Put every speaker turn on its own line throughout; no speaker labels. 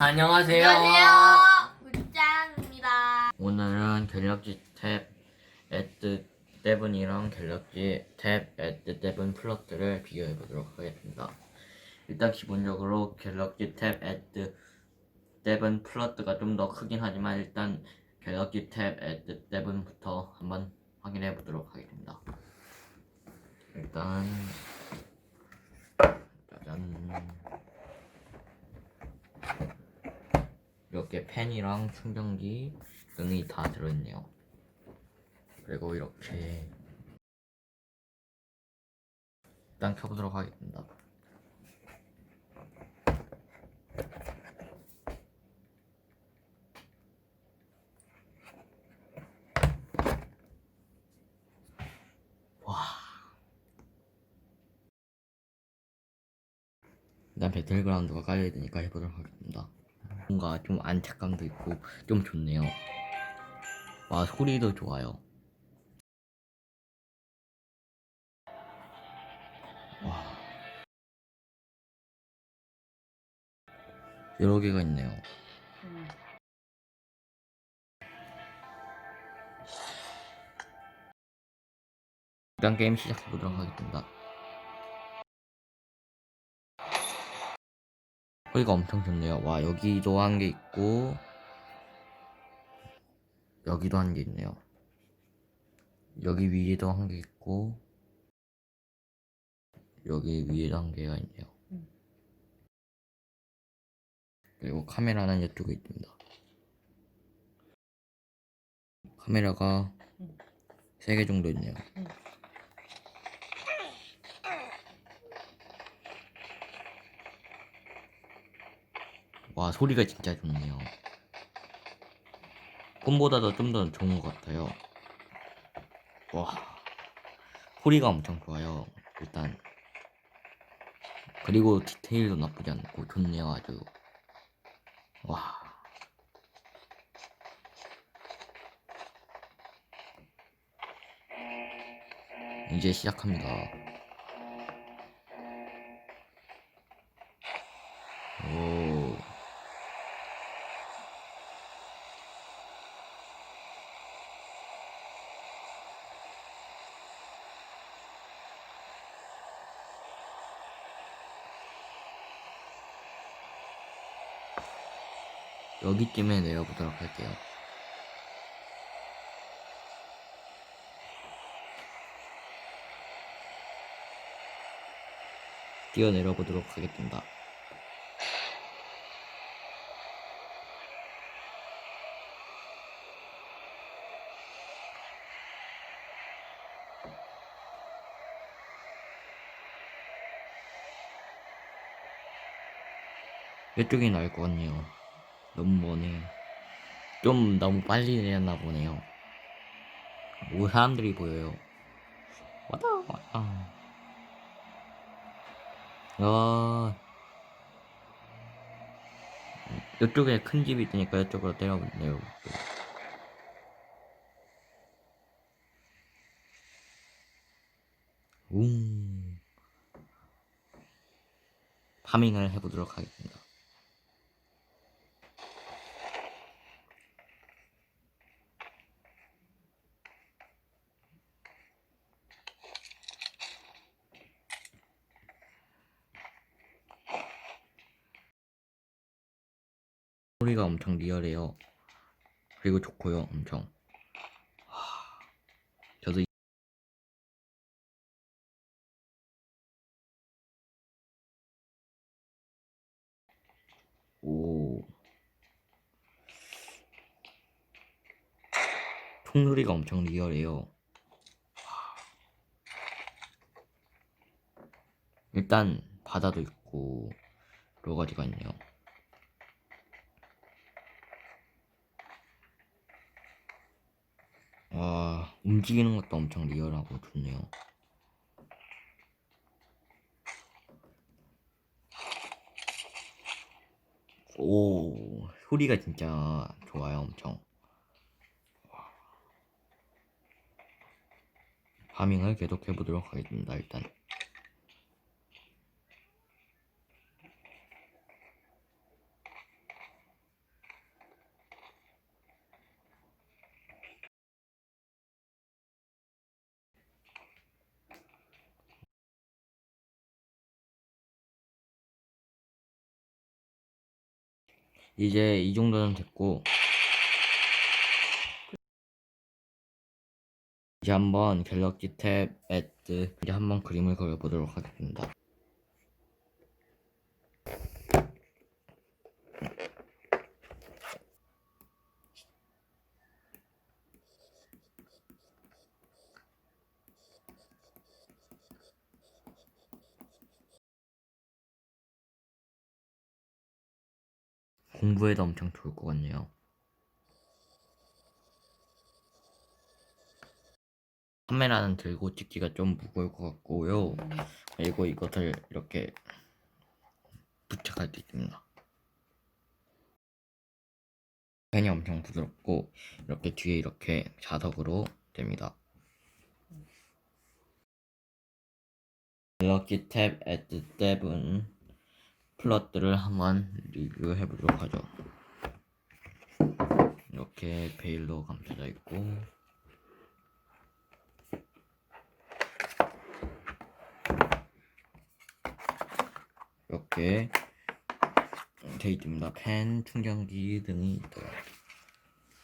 안녕하세요.
안녕하세요. 물짱입니다.
오늘은 갤럭시 탭 에드 7이랑 갤럭시 탭 에드 7 플러스를 비교해 보도록 하겠습니다. 일단 기본적으로 갤럭시 탭 에드 7 플러스가 좀 더 크긴 하지만 일단 갤럭시 탭 에드 7부터 한번 확인해 보도록 하겠습니다. 일단 짜잔 이렇게 펜이랑 충전기 등이 다 들어있네요. 그리고 이렇게 일단 켜보도록 하겠습니다. 와. 일단 배틀그라운드가 깔려야 되니까 해보도록 하겠습니다. 뭔가 좀 안착감도 있고 좀 좋네요. 와 소리도 좋아요. 와 여러 개가 있네요. 일단 게임 시작해 보도록 하겠습니다. 소리가 엄청 좋네요. 와 여기도 한개 있고 여기도 한개 있네요. 여기 위에도 한개 있고 여기 위에도 한 개가 있네요. 그리고 카메라는 이쪽에 있습니다. 카메라가 세 개 정도 있네요. 와 소리가 진짜 좋네요. 꿈보다도 좀 더 좋은 것 같아요. 와 소리가 엄청 좋아요. 일단 그리고 디테일도 나쁘지 않고 좋네요 아주. 와. 이제 시작합니다. 여기쯤에 내려보도록 할게요. 뛰어내려 보도록 하겠습니다. 이쪽이 나을 것 같네요. 너무 머네. 좀 너무 빨리 내렸나 보네요. 뭐 사람들이 보여요. 왔다 왔다. 야. 이쪽에 큰 집이 있으니까 이쪽으로 때려보네요. 웅. 파밍을 해보도록 하겠습니다. 소리가 엄청 리얼해요. 그리고 좋고요, 엄청. 하, 저도 이- 오 총소리가 엄청 리얼해요. 하. 일단 바다도 있고 여러 가지가 있네요. 와, 움직이는 것도 엄청 리얼하고 좋네요. 오, 소리가 진짜 좋아요, 엄청. 파밍을 계속 해 보도록 하겠습니다, 일단. 이제 이 정도는 됐고 이제 한번 갤럭시 탭 애드 이제 한번 그림을 그려보도록 하겠습니다. 공부에도 엄청 좋을 것 같네요. 카메라는 들고 찍기가 좀 무거울 것 같고요. 그리고 이것을 이렇게 부착할 수 있습니다. 펜이 엄청 부드럽고 이렇게 뒤에 이렇게 자석으로 됩니다. 갤럭시 탭 애드 7 플러트를 한번 리뷰해 보도록 하죠. 이렇게 베일로 감싸져 있고 이렇게 돼 있습니다. 펜, 충전기 등이 있더라.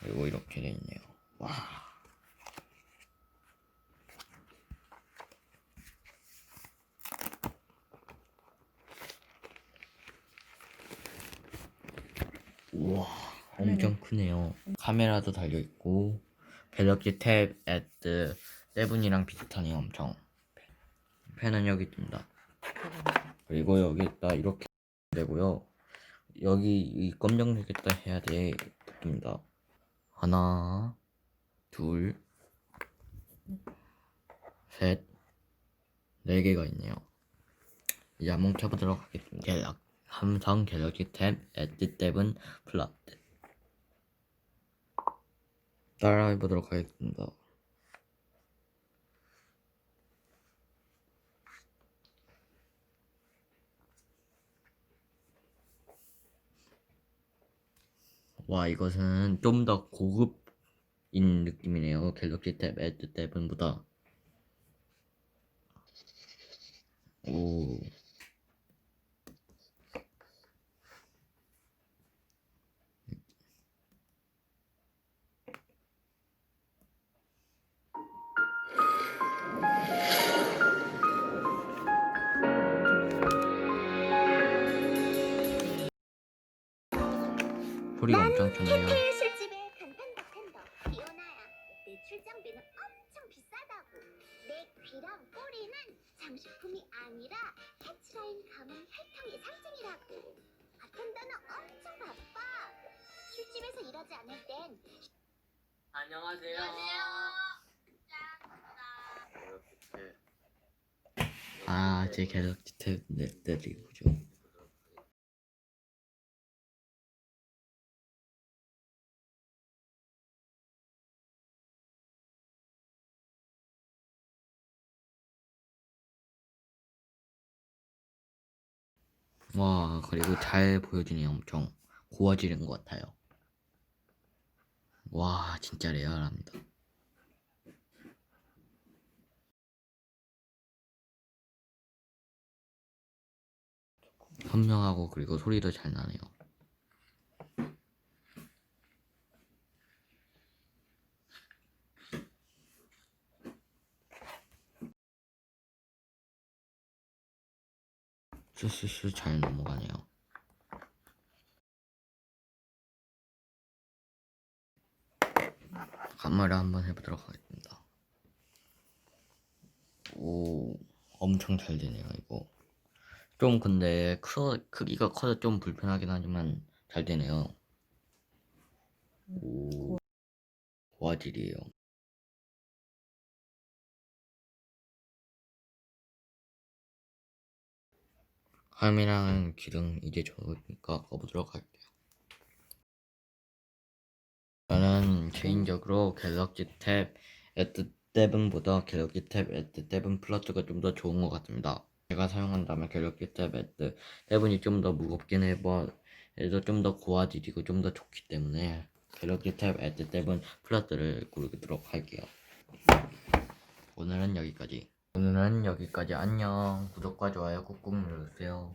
그리고 이렇게 돼 있네요. 와. 우와, 엄청 크네요. 카메라도 달려 있고 갤럭시 탭 애드 세븐이랑 비슷하네요, 엄청. 펜은 여기 있습니다. 그리고 여기다 이렇게 되고요. 여기 이 검정색에다 해야 돼. 됩니다. 하나, 둘, 셋, 네 개가 있네요. 이제 한번 켜보도록 하겠습니다. 삼성 갤럭시 탭 엣지 7 플러스. 따라해 보도록 하겠습니다. 와 이것은 좀 더 고급인 느낌이네요 갤럭시 탭 에드 7보다 오 소리가 엄청 좋네요
캔디 술집의 간판 바텐더 피오나야. 내 출장비는 엄청 비싸다고. 내 귀랑 꼬리는 장식품이 아니라 캐치라인 가문 혈통의 상징이라고. 바텐더는 엄청 바빠. 술집에서 일하지 않을 땐
안녕하세요 아제 갤럭시 탭 넷들이죠 와 그리고 잘 보여주네요 엄청 고화질인 것 같아요. 와 진짜 레알합니다. 선명하고 그리고 소리도 잘 나네요 스스스 잘 넘어가네요 간말을 한번 해보도록 하겠습니다. 오, 엄청 잘 되네요, 이거. 좀 근데 커, 크기가 커서 좀 불편하긴 하지만 잘 되네요. 오, 고화질이에요. 카메라는 기능 이제 좋으니까 꺼보도록 할게요. 저는 개인적으로 갤럭시 탭 S 7보다 갤럭시 탭 S 7 플러스가 좀 더 좋은 것 같습니다. 제가 사용한다면 갤럭시 탭 S 7이 좀더 무겁긴 해도 좀더 고화질이고 좀 더 좋기 때문에 갤럭시 탭 S 7 플러스를 고르도록 할게요. 오늘은 여기까지. 오늘은 여기까지 안녕. 구독과 좋아요 꾹꾹 눌러주세요.